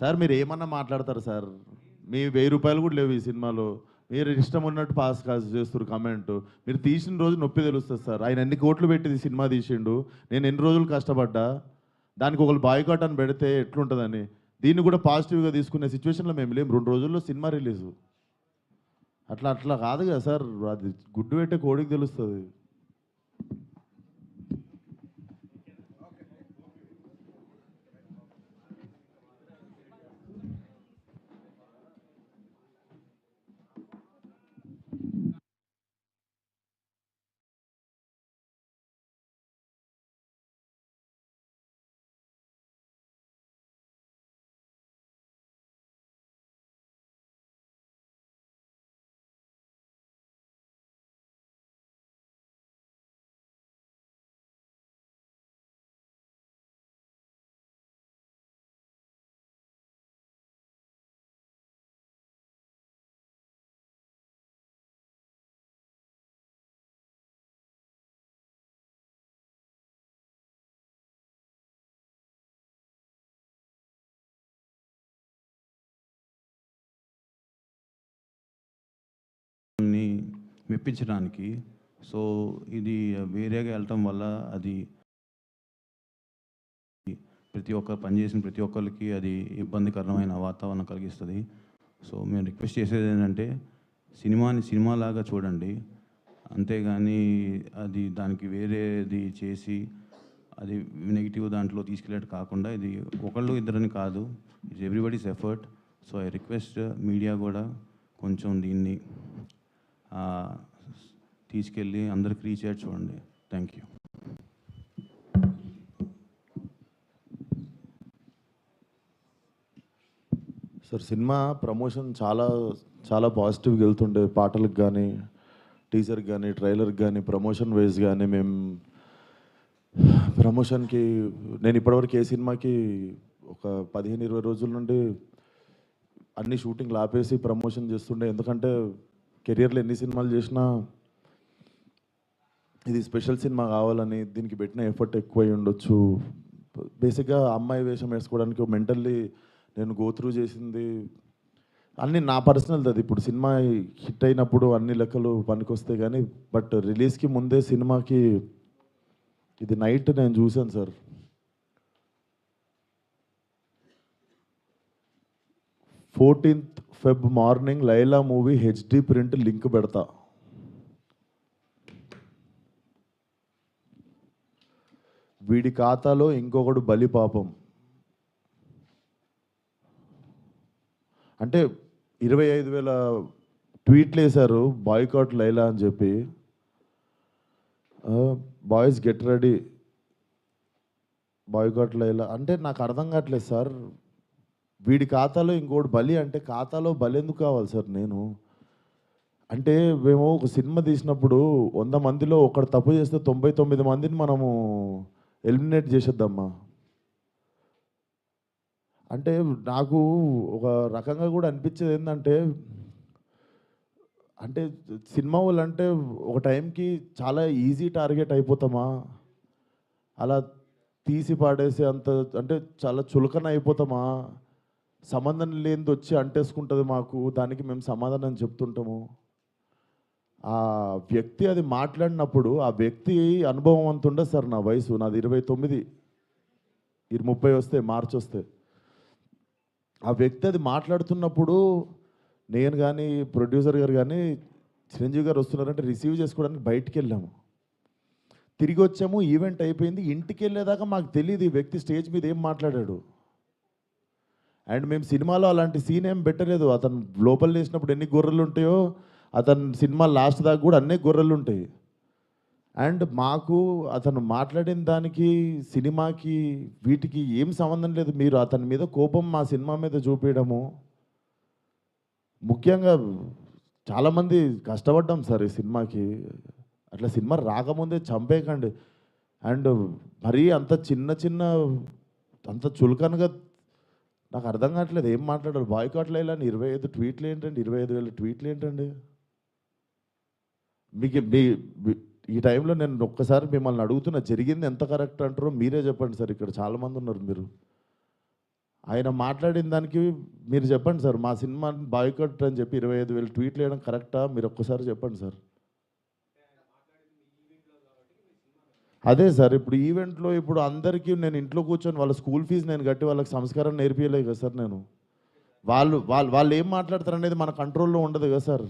Sir మీరు ఏమన్నా మాట్లాడతారు సార్? మీ వెయ్యి రూపాయలు కూడా లేవు ఈ సినిమాలో. మీరు ఇష్టం ఉన్నట్టు పాస్ కాస్ చేస్తారు కమెంట్. మీరు తీసిన రోజు నొప్పి తెలుస్తుంది సార్. ఆయన ఎన్ని కోట్లు పెట్టి సినిమా తీసిండు. నేను ఎన్ని రోజులు కష్టపడ్డా? దానికి ఒకళ్ళు బాయ్కాట్ అని పెడితే ఎట్లుంటుందని. దీన్ని కూడా పాజిటివ్గా తీసుకునే సిచ్యువేషన్లో మేము లేము. రెండు రోజుల్లో సినిమా రిలీజు. అట్లా అట్లా కాదు కదా సార్. అది గుడ్డు పెట్టే కోడికి తెలుస్తుంది. మెప్పించడానికి. సో ఇది వేరేగా వెళ్ళటం వల్ల అది ప్రతి ఒక్కరు పనిచేసిన ప్రతి ఒక్కరికి అది ఇబ్బందికరమైన వాతావరణం కలిగిస్తుంది. సో మేము రిక్వెస్ట్ చేసేది ఏంటంటే సినిమాని సినిమాలాగా చూడండి. అంతేగాని అది దానికి వేరేది చేసి అది నెగిటివ్ దాంట్లో తీసుకెళ్ళేట్టు కాకుండా ఇది ఒకళ్ళు ఇద్దరని కాదు. It's everybody's effort so I request media కూడా కొంచెం దీన్ని తీసుకెళ్ళి అందరికి రీచ్ అయ్యి చూడండి thank you sir cinema promotion చాలా చాలా పాజిటివ్గా వెళ్తుండే. పాటలకు కానీ టీజర్కి కానీ ట్రైలర్కి కానీ ప్రమోషన్ వైజ్ కానీ మేము ప్రమోషన్కి నేను ఇప్పటివరకు ఏ సినిమాకి ఒక పదిహేను ఇరవై రోజుల నుండి అన్ని షూటింగ్లు ఆపేసి ప్రమోషన్ చేస్తుండే. ఎందుకంటే కెరియర్లో ఎన్ని సినిమాలు చేసినా ఇది స్పెషల్ సినిమా కావాలని దీనికి పెట్టిన ఎఫర్ట్ ఎక్కువ అయి ఉండొచ్చు. బేసిక్గా అమ్మాయి వేషం వేసుకోవడానికి మెంటల్లీ నేను గోత్రూ చేసింది. అన్నీ నా పర్సనల్ అది. ఇప్పుడు సినిమా హిట్ అయినప్పుడు అన్ని లెక్కలు పనికొస్తాయి కానీ బట్ రిలీజ్కి ముందే సినిమాకి ఇది నైట్ నేను చూశాను sir. Fourteenth Feb morning Laila movie HD print link పెడతా. వీడి ఖాతాలో ఇంకొకడు బలి పాపం. అంటే ఇరవై ఐదు వేల ట్వీట్లు వేశారు బాయ్కాట్ లైలా అని చెప్పి. Boys get ready boycott Laila అంటే నాకు అర్థం కావట్లేదు సార్. వీడి ఖాతాలో ఇంకోటి బలి అంటే ఖాతాలో బలి ఎందుకు కావాలి సార్ నేను? అంటే మేము ఒక సినిమా తీసినప్పుడు వంద మందిలో ఒకడు తప్పు చేస్తే తొంభై తొమ్మిది మందిని మనము ఎలిమినేట్ చేసేద్దామా అంటే నాకు ఒక రకంగా కూడా అనిపించేది ఏంటంటే అంటే సినిమా వాళ్ళు అంటే ఒక టైంకి చాలా ఈజీ టార్గెట్ అయిపోతామా? అలా తీసి పాడేసే అంత అంటే చాలా చులకన అయిపోతామా? సంబంధం లేనిది వచ్చి అంటేసుకుంటుంది మాకు దానికి మేము సమాధానం చెప్తుంటాము. ఆ వ్యక్తి అది మాట్లాడినప్పుడు ఆ వ్యక్తి అనుభవం అంత ఉండదు సార్ నా వయసు నాది ఇరవై తొమ్మిది. ఇరు ముప్పై వస్తే మార్చి వస్తే. ఆ వ్యక్తి అది మాట్లాడుతున్నప్పుడు నేను కానీ ప్రొడ్యూసర్ గారు కానీ చిరంజీవి గారు వస్తున్నారంటే రిసీవ్ చేసుకోవడానికి బయటికి వెళ్ళాము. తిరిగి వచ్చాము ఈవెంట్ అయిపోయింది ఇంటికి వెళ్ళేదాకా మాకు తెలియదు ఈ వ్యక్తి స్టేజ్ మీద ఏం మాట్లాడాడు. అండ్ మేము సినిమాలో అలాంటి సీన్ ఏం పెట్టలేదు. అతను లోపల వేసినప్పుడు ఎన్ని గొర్రెలు ఉంటాయో అతను సినిమా లాస్ట్ దాకా కూడా అన్నీ గొర్రెలు ఉంటాయి. అండ్ మాకు అతను మాట్లాడిన దానికి సినిమాకి వీటికి ఏం సంబంధం లేదు. మీరు అతని మీద కోపం మా సినిమా మీద చూపించడము ముఖ్యంగా చాలామంది కష్టపడ్డాం సార్ ఈ సినిమాకి. అట్లా సినిమా రాకముందే చంపేయకండి. అండ్ మరీ అంత చిన్న చిన్న అంత చులకనగా నాకు అర్థం కావట్లేదు. ఏం మాట్లాడారు? బాయ్కాట్లు ఇలా ఇరవై ఐదు ట్వీట్లు ఏంటండి? ఇరవై ఐదు వేల ట్వీట్లు ఏంటండి? మీకు మీ మీ- ఈ టైంలో నేను ఒక్కసారి మిమ్మల్ని అడుగుతున్నా జరిగింది ఎంత కరెక్ట్ అంటారో మీరే చెప్పండి సార్. ఇక్కడ చాలామంది ఉన్నారు మీరు. ఆయన మాట్లాడిన దానికి మీరు చెప్పండి సార్. మా సినిమా బాయ్కట్ అని చెప్పి ఇరవై ఐదు వేలు ట్వీట్లు వేయడం కరెక్టా? మీరు ఒక్కసారి చెప్పండి సార్. అదే సార్ ఇప్పుడు ఈవెంట్లో ఇప్పుడు అందరికీ నేను ఇంట్లో కూర్చొని వాళ్ళ స్కూల్ ఫీజు నేను కట్టి వాళ్ళకి సంస్కారం నేర్పించలేదు కదా సార్ నేను. వాళ్ళు వాళ్ళు వాళ్ళు ఏం మాట్లాడతారు అనేది మన కంట్రోల్లో ఉండదు కదా సార్.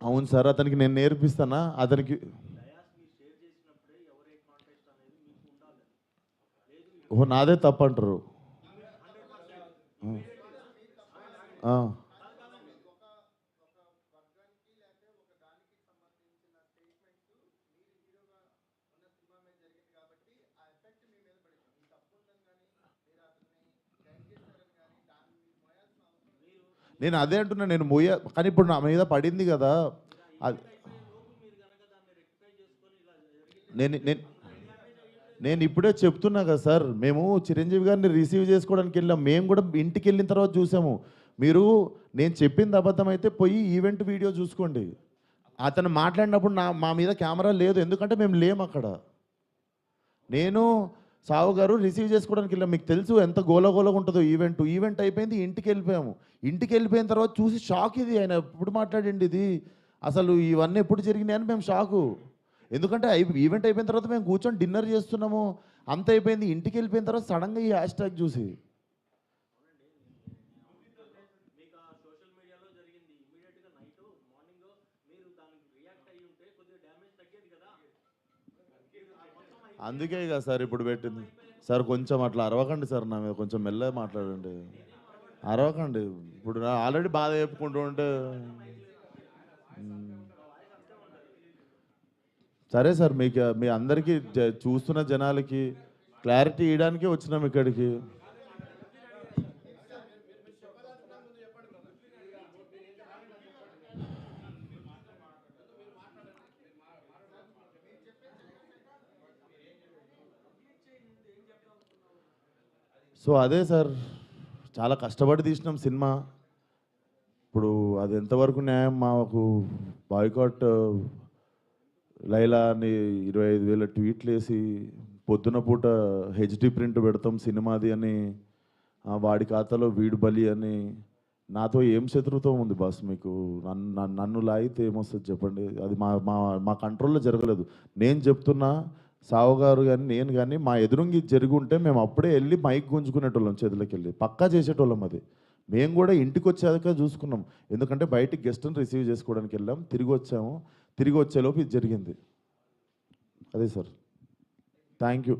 అవును సార్ అతనికి నేను నేర్పిస్తానా? అతనికి ఓ నాదే తప్పు నేను అదే అంటున్నా నేను మోయ కానీ ఇప్పుడు నా మీద పడింది కదా అది నేను నేను నేను ఇప్పుడే చెప్తున్నా కదా సార్ మేము చిరంజీవి గారిని రిసీవ్ చేసుకోవడానికి వెళ్ళాం మేము కూడా ఇంటికి వెళ్ళిన తర్వాత చూసాము. మీరు నేను చెప్పింది అబద్ధం అయితే పోయి ఈవెంట్ వీడియో చూసుకోండి. అతను మాట్లాడినప్పుడు నా మా మీద కెమెరా లేదు ఎందుకంటే మేము లేము అక్కడ. నేను సావు గారు రిసీవ్ చేసుకోవడానికి వెళ్ళాం. మీకు తెలుసు ఎంత గోలగోలగా ఉంటుందో ఈవెంట్. ఈవెంట్ అయిపోయింది ఇంటికి వెళ్ళిపోయాము. ఇంటికి వెళ్ళిపోయిన తర్వాత చూసి షాక్ ఇది ఆయన. ఎప్పుడు మాట్లాడండి ఇది? అసలు ఇవన్నీ ఎప్పుడు జరిగినాయి అని మేము షాకు. ఎందుకంటే ఈవెంట్ అయిపోయిన తర్వాత మేము కూర్చొని డిన్నర్ చేస్తున్నాము. అంత అయిపోయింది. ఇంటికి వెళ్ళిపోయిన తర్వాత సడన్గా ఈ హ్యాష్ ట్యాగ్ చూసి మీకు ఆ సోషల్ మీడియాలో జరిగింది ఇమీడియట్గా నైట్ మార్నింగ్ మీరు దానికి రియాక్ట్ అయ్యి ఉంటే కొద్దిగా డ్యామేజ్ తగ్గేది కదా అందుకే కదా సార్ ఇప్పుడు పెట్టింది. సార్ కొంచెం అట్లా అరవకండి సార్ నా మీద కొంచెం మెల్లగా మాట్లాడండి. అరవకండి. ఇప్పుడు నా ఆల్రెడీ బాధ చెప్పుకుంటూ ఉంటే సరే సార్ మీకు మీ అందరికీ చూస్తున్న జనాలకి క్లారిటీ ఇవ్వడానికే వచ్చినాం ఇక్కడికి. సో అదే సార్ చాలా కష్టపడి తీసినాం సినిమా. ఇప్పుడు అది ఎంతవరకు న్యాయం? మాకు బాయ్కాట్ లైలా అని ఇరవై ఐదు వేల ట్వీట్లు వేసి పొద్దున పూట హెచ్డి ప్రింట్ పెడతాం సినిమాది అని వాడి ఖాతాలో వీడు బలి అని. నాతో ఏం శత్రుత్వం ఉంది బాస్ మీకు? నన్ను నన్ను- నన్ను లాగితే ఏమొస్తుంది చెప్పండి. అది మా మా మా కంట్రోల్లో జరగలేదు. నేను చెప్తున్నా సావుగారు కానీ నేను కానీ మా ఎదురుంగి జరుగుంటే ఉంటే మేము అప్పుడే వెళ్ళి మైక్ గుంజుకునేటోళ్ళం చేతులకి వెళ్ళి పక్కా చేసేటోళ్ళం అది. మేము కూడా ఇంటికి వచ్చాక చూసుకున్నాం. ఎందుకంటే బయటికి గెస్ట్ని రిసీవ్ చేసుకోవడానికి వెళ్ళాం. తిరిగి వచ్చాము. తిరిగి వచ్చేలోపు ఇది జరిగింది. అదే సార్. Thank you